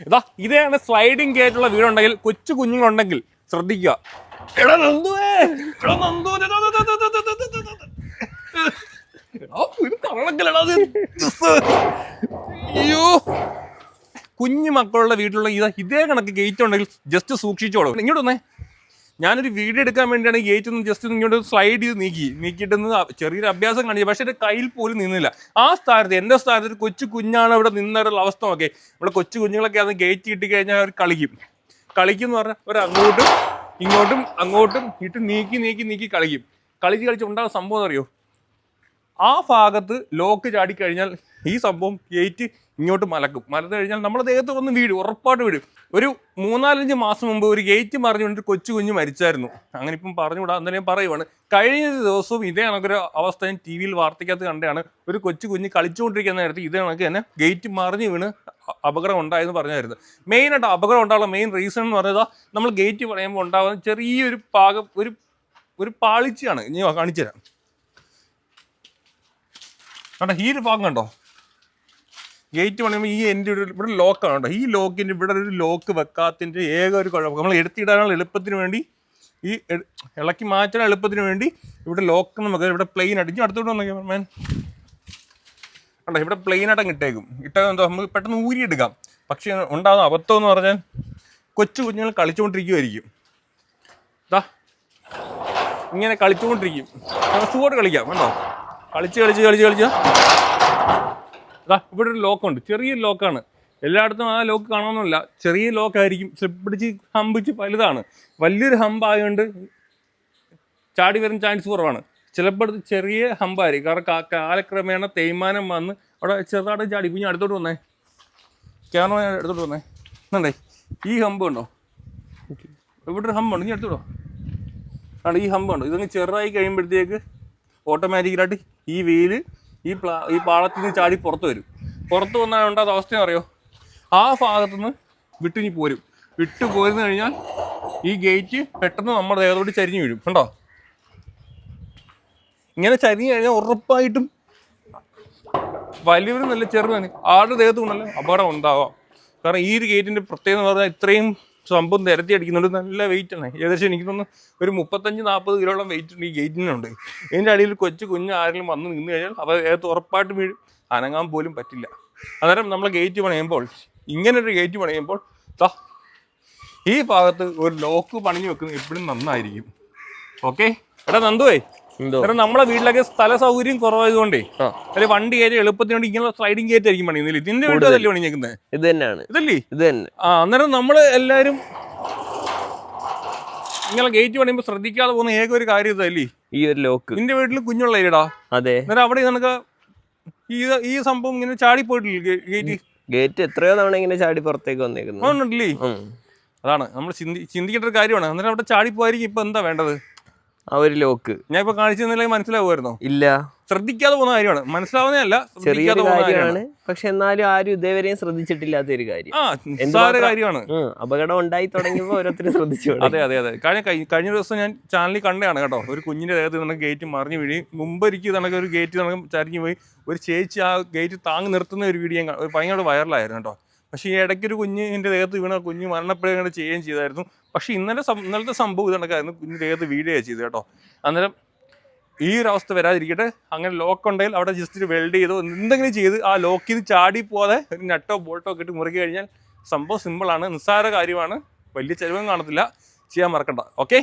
ഇതാ ഇതേയാണ് സ്ലൈഡിംഗ് ഗേറ്റുള്ള വീടുണ്ടെങ്കിൽ കൊച്ചു കുഞ്ഞുങ്ങളുണ്ടെങ്കിൽ ശ്രദ്ധിക്കുക അയ്യോ കുഞ്ഞു മക്കളുടെ വീട്ടിലുള്ള ഇതേ കണക്ക് ഗേറ്റ് ഉണ്ടെങ്കിൽ ജസ്റ്റ് സൂക്ഷിച്ചോളൂ ഇങ്ങോട്ട് വന്നേ ഞാനൊരു വീഡിയോ എടുക്കാൻ വേണ്ടിയാണ് ഗേറ്റ് ഒന്ന് ജസ്റ്റ് ഇങ്ങോട്ട് സ്ലൈഡ് ചെയ്ത് നീക്കി. നീക്കിയിട്ടൊന്ന് അ- ചെറിയൊരു അഭ്യാസം കാണിച്ചു. പക്ഷെ എന്റെ കയ്യിൽ പോലും നിന്നില്ല. ആ സ്ഥാനത്ത് എന്റെ സ്ഥാനത്ത് ഒരു കൊച്ചു കുഞ്ഞാണ് ഇവിടെ നിന്നൊരു അവസ്ഥ നോക്കെ. ഇവിടെ കൊച്ചു കുഞ്ഞുങ്ങളൊക്കെ അത് ഗേറ്റ് കിട്ടി കഴിഞ്ഞാൽ അവർ കളിക്കും. കളിക്കും എന്ന് പറഞ്ഞാൽ ഒരു അങ്ങോട്ടും ഇങ്ങോട്ടും അങ്ങോട്ടും ഇട്ട് നീക്കി നീക്കി നീക്കി കളിക്കും. കളിച്ച് കളിച്ച് ഉണ്ടാകുന്ന സംഭവം അറിയോ? ആ ഭാഗത്ത് ലോക്ക് ചാടിക്കഴിഞ്ഞാൽ ഈ സംഭവം ഗേറ്റ് ഇങ്ങോട്ട് മലക്കും. മലത്ത് കഴിഞ്ഞാൽ നമ്മുടെ ദേഹത്ത് വന്ന് വീഴും ഉറപ്പായിട്ട് വീഴും. ഒരു മൂന്നാലഞ്ച് മാസം മുമ്പ് ഒരു ഗേറ്റ് മറിഞ്ഞുകൊണ്ട് കൊച്ചു കുഞ്ഞ് മരിച്ചായിരുന്നു. അങ്ങനെ ഇപ്പം പറഞ്ഞുകൂടാ അന്നേരം പറയുവാണ്. കഴിഞ്ഞ ദിവസവും ഇതേ കണക്കൊരു അവസ്ഥ ഞാൻ ടി വിയിൽ വാർത്തയ്ക്കകത്ത് കണ്ടാണ് ഒരു കൊച്ചു കുഞ്ഞ് കളിച്ചുകൊണ്ടിരിക്കുന്ന നേരത്ത് ഇതേ കണക്ക് തന്നെ ഗേറ്റ് മറിഞ്ഞ് വീണ് അപകടം ഉണ്ടായെന്ന് പറഞ്ഞായിരുന്നു. മെയിനായിട്ട് അപകടം ഉണ്ടാകാനുള്ള മെയിൻ റീസൺ എന്ന് പറയുന്നത് നമ്മൾ ഗേറ്റ് പറയുമ്പോൾ ഉണ്ടാകുന്ന ചെറിയൊരു പാകം ഒരു ഒരു പാളിച്ചയാണ്. ഇനി കാണിച്ചു തരാം കണ്ടോ ഈ ഒരു ഭാഗം കണ്ടോ? ഗേറ്റ് പണിയുമ്പോൾ ഈ എന്റെ ഒരു ഇവിടെ ലോക്കാണ് കേട്ടോ ഈ ലോക്കിന്റെ ഇവിടെ ഒരു ലോക്ക് വെക്കാത്തതിന്റെ ഏക ഒരു കുഴപ്പം. നമ്മൾ എടുത്തിടാനുള്ള എളുപ്പത്തിന് വേണ്ടി ഈ ഇളക്കി മാറ്റാൻ എളുപ്പത്തിന് വേണ്ടി ഇവിടെ ലോക്ക് നമുക്ക് ഇവിടെ പ്ലെയിൻ അടിഞ്ഞു അടുത്തോട്ട് വന്നു മാൻ കണ്ടോ ഇവിടെ പ്ലെയിൻ ആയിട്ട് ഇട്ടേക്കും. ഇട്ടാൽ എന്തോ നമുക്ക് പെട്ടെന്ന് ഊരിയെടുക്കാം. പക്ഷേ ഉണ്ടാകുന്ന അബദ്ധം എന്ന് പറഞ്ഞാൽ കൊച്ചു കുഞ്ഞുങ്ങൾ കളിച്ചുകൊണ്ടിരിക്കുമായിരിക്കും ഇതാ ഇങ്ങനെ കളിച്ചുകൊണ്ടിരിക്കും. സുഖമായിട്ട് കളിക്കാം കണ്ടോ? കളിച്ച് കളിച്ച് കളിച്ച് കളിച്ച്. അതാ ഇവിടെ ഒരു ലോക്കുണ്ട് ചെറിയ ലോക്കാണ് എല്ലായിടത്തും ആ ലോക്ക് കാണണമെന്നില്ല ചെറിയ ലോക്കായിരിക്കും സ്ലിപ്പ് പിടിച്ച് ഹമ്പിച്ച് വലുതാണ്. വലിയൊരു ഹമ്പായതുകൊണ്ട് ചാടി വരുന്ന ചാൻസ് കുറവാണ്. ചിലപ്പോൾ ചെറിയ ഹമ്പായിരിക്കും കാരണം കാലക്രമേണ തേയ്മാനം വന്ന് അവിടെ ചെറുതായിട്ട് ചാടി. കുഞ്ഞ് അടുത്തോട്ട് വന്നേ. ക്യാമറ എടുത്തോട്ട് വന്നേ. എന്നുണ്ടേ ഈ ഹമ്പ് ഉണ്ടോ? ഇവിടെ ഒരു ഹമ്പുണ്ട് നീ എടുത്തോട്ടോ ആണ് ഈ ഹമ്പ് ഉണ്ടോ? ഇതങ്ങ് ചെറുതായി കഴിയുമ്പോഴത്തേക്ക് ഓട്ടോമാറ്റിക്കലായിട്ട് ഈ വെയിൽ ഈ പ്ലാ ഈ പാളത്തിൽ നിന്ന് ചാടി പുറത്ത് വരും. പുറത്ത് വന്നാൽ ഉണ്ടാകുന്ന അവസ്ഥ അറിയോ? ആ ഭാഗത്തുനിന്ന് വിട്ടിനി പോരും. വിട്ടു പോരുന്നു കഴിഞ്ഞാൽ ഈ ഗേറ്റ് പെട്ടെന്ന് നമ്മുടെ ദേഹത്തോട്ട് ചരിഞ്ഞു വീഴും. കണ്ടോ? ഇങ്ങനെ ചരിഞ്ഞു കഴിഞ്ഞാൽ ഉറപ്പായിട്ടും വലിയവരും നല്ല ചെറുതാണ്. ആരുടെ ദേഹത്ത് കൊണ്ടല്ല അപകടം ഉണ്ടാവാം. കാരണം ഈ ഒരു ഗേറ്റിന്റെ പ്രത്യേകത എന്ന് പറഞ്ഞാൽ ഇത്രയും സംഭവം നിരത്തി അടിക്കുന്നുണ്ട്. നല്ല വെയിറ്റ് ആണ്. ഏകദേശം എനിക്ക് തോന്നുന്നു ഒരു മുപ്പത്തഞ്ച് നാൽപ്പത് കിലോളം വെയിറ്റ് ഉണ്ട് ഈ ഗേറ്റിനുണ്ട് ഇതിന്റെ അടിയിൽ കൊച്ചു കുഞ്ഞ് ആരെങ്കിലും വന്ന് നിന്ന് കഴിഞ്ഞാൽ അവർ ഏത് ഉറപ്പായിട്ട് വീഴും. അനങ്ങാൻ പോലും പറ്റില്ല. അന്നേരം നമ്മൾ ഗേറ്റ് പണിയുമ്പോൾ ഇങ്ങനൊരു ഗേറ്റ് പണിയുമ്പോൾ ദാ ഈ ഭാഗത്ത് ഒരു ലോക്ക് പണിഞ്ഞു വെക്കുന്നത് എപ്പോഴും നന്നായിരിക്കും. ഓക്കെ എടാ നന്ദുവേ. കാരണം നമ്മളെ വീട്ടിലൊക്കെ സ്ഥല സൗകര്യം കുറവായതുകൊണ്ടേ അല്ലെ വണ്ടി കയറി എളുപ്പത്തിന് വേണ്ടി ഇങ്ങനെ സ്ലൈഡിങ് ഗേറ്റ് ആയിരിക്കും പണിയുന്നില്ല ഇതിന്റെ വീട്ടിൽ അതല്ലേ പണിഞ്ഞേക്കുന്നത് ഇത് തന്നെയാണ്. ഇതല്ലേ? ഇത് തന്നെ. ആ അന്നേരം നമ്മൾ എല്ലാരും ഇങ്ങനെ ഗേറ്റ് പണിയുമ്പോൾ ശ്രദ്ധിക്കാതെ പോകുന്ന ഏക ഒരു കാര്യം ഇതല്ലേ? ഈ ഒരു ലോക്ക് നിന്റെ വീട്ടിൽ കുഞ്ഞുള്ള ഏരിയടാ? അതെ. അന്നേരം അവിടെ നിനക്ക് ഈ ഈ സംഭവം ഇങ്ങനെ ചാടി പോയിട്ടില്ലേ ഗേറ്റ് ഗേറ്റ് എത്രയോ തവണ ഇങ്ങനെ ചാടി പുറത്തേക്ക് വന്നേക്കുന്നു. അതാണ്. നമ്മൾ ചിന്തി ചിന്തിക്കേണ്ട ഒരു കാര്യമാണ്. അന്നേരം അവിടെ ചാടി പോയിരിക്കും ഇപ്പൊ എന്താ വേണ്ടത്? ആ ഒരു ലോക്ക്. ഞാൻ ഇപ്പൊ കാണിച്ചു തന്നില്ലെങ്കിൽ മനസ്സിലാവുമായിരുന്നോ? ഇല്ല. ശ്രദ്ധിക്കാതെ പോകുന്ന കാര്യമാണ്. മനസ്സിലാവുന്നതല്ല ചെറിയൊരു കാര്യമാണ്. പക്ഷെ എന്നാലും ആരും ഇതേവരെയും ശ്രദ്ധിച്ചിട്ടില്ലാത്ത ഒരു കാര്യം. കാര്യമാണ്. അപകടം ഉണ്ടായി തുടങ്ങിയപ്പോൾ ഓരോരുത്തരും ശ്രദ്ധിച്ചു അതെ അതെ അതെ. കഴിഞ്ഞ കഴിഞ്ഞ ദിവസം ഞാൻ ചാനലിൽ കണ്ടതാണ് കേട്ടോ. ഒരു കുഞ്ഞിന്റെ ദേഹത്ത് നിന്ന് ഗേറ്റ് മറിഞ്ഞു വീഴി. മുമ്പ് എനിക്ക് കണക്ക് ഒരു ഗേറ്റ് നമുക്ക് ചരിഞ്ഞു പോയി. ഒരു ചേച്ചി ആ ഗേറ്റ് താങ്ങി നിർത്തുന്ന ഒരു വീഡിയോ ഭയങ്കര വൈറലായിരുന്നു കേട്ടോ. പക്ഷേ ഈ ഇടയ്ക്ക് ഒരു കുഞ്ഞിന്റെ ദേഹത്ത് വീണ കുഞ്ഞ് മരണപ്പെടുകയാണ് ചെയ്യുകയും ചെയ്തായിരുന്നു. പക്ഷേ ഇന്നലെ ഇന്നലത്തെ സംഭവം ഇത് കുഞ്ഞിന്റെ ദേഹത്ത് വീഴുകയാണ് ചെയ്തു കേട്ടോ. അന്നേരം ഈ ഒരു അവസ്ഥ വരാതിരിക്കട്ടെ. അങ്ങനെ ലോക്ക് ഉണ്ടെങ്കിൽ അവിടെ ജസ്റ്റ് വെൽഡ് ചെയ്തോ എന്തെങ്കിലും ചെയ്ത് ആ ലോക്കിൽ നിന്ന് ചാടി പോകാതെ ഒരു നട്ടോ ബോൾട്ടോ ഒക്കെ ഇട്ട് മുറുകി കഴിഞ്ഞാൽ സംഭവം സിമ്പിളാണ് നിസ്സാര കാര്യമാണ്. വലിയ ചിലവും കാണത്തില്ല. ചെയ്യാൻ മറക്കണ്ട. ഓക്കെ